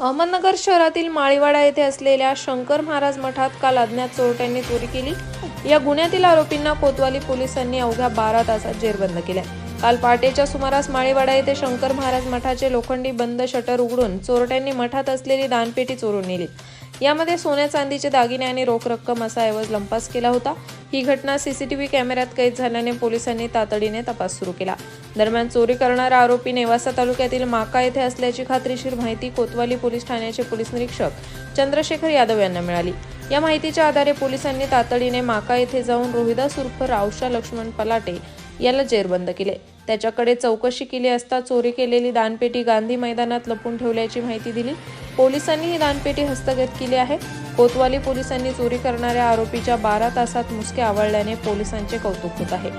अहमदनगर शहरातील माळीवाडा येथे असलेल्या शंकर महाराज मठात काल अज्ञात चोरट्यांनी चोरी केली. या गुन्ह्यातील आरोपींना कोतवाली पोलिसांनी अवघ्या बारा तासात जेरबंद केल्या. काल पहाटेच्या सुमारास माळीवाडा येथे शंकर महाराज मठाचे लोखंडी बंद शटर उघडून चोरट्यांनी मठात असलेली दानपेटी चोरून नेली. यामध्ये सोन्या चांदीचे दागिने आणि रोख रक्कम असा ऐवज लंपास केला होता. ही घटना सीसीटीव्ही कॅमेऱ्यात कैद झाल्याने पोलिसांनी तातडीने तपास सुरू केला. दरम्यान चोरी करणारा आरोपी नेवासा तालुक्यातील माका येथे असल्याची खात्रीशीर माहिती कोतवाली पोलीस ठाण्याचे पोलीस निरीक्षक चंद्रशेखर यादव यांना मिळाली. या माहितीच्या आधारे पोलिसांनी तातडीने माका येथे जाऊन रोहिदास उर्फ रावशा लक्ष्मण पलाटे याला जेरबंद केले. त्याच्याकडे चौकशी केली असता चोरी केलेली दानपेटी गांधी मैदानात लपून ठेवल्याची माहिती दिली. पोलिसांनी ही दानपेटी हस्तगत केली आहे. कोतवाली पोलिसांनी चोरी करणाऱ्या आरोपीच्या बारा तासात मुसके आवळल्याने पोलिसांचे कौतुक होत आहे.